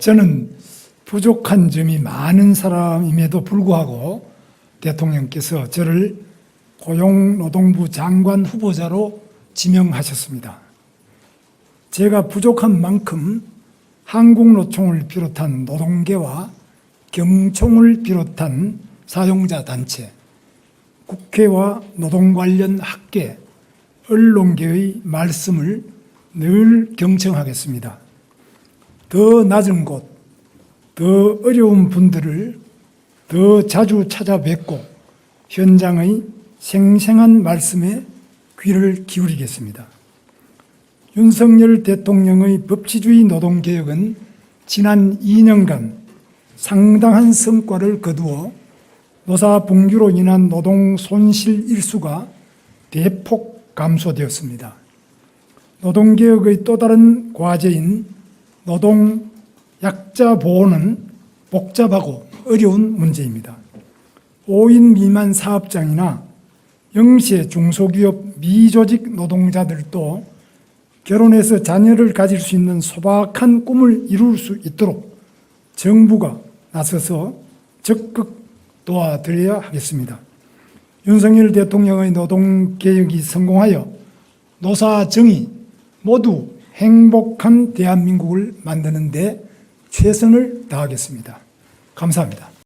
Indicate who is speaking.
Speaker 1: 저는 부족한 점이 많은 사람임에도 불구하고 대통령께서 저를 고용노동부 장관 후보자로 지명하셨습니다. 제가 부족한 만큼 한국노총을 비롯한 노동계와 경총을 비롯한 사용자 단체, 국회와 노동 관련 학계, 언론계의 말씀을 늘 경청하겠습니다. 더 낮은 곳, 더 어려운 분들을 더 자주 찾아뵙고 현장의 생생한 말씀에 귀를 기울이겠습니다. 윤석열 대통령의 법치주의 노동개혁은 지난 2년간 상당한 성과를 거두어 노사 분규로 인한 노동 손실 일수가 대폭 감소되었습니다. 노동개혁의 또 다른 과제인 노동 약자 보호는 복잡하고 어려운 문제입니다. 5인 미만 사업장이나 영세 중소기업 미조직 노동자들도 결혼해서 자녀를 가질 수 있는 소박한 꿈을 이룰 수 있도록 정부가 나서서 적극 도와드려야 하겠습니다. 윤석열 대통령의 노동개혁이 성공하여 노사 정의 모두 행복한 대한민국을 만드는 데 최선을 다하겠습니다. 감사합니다.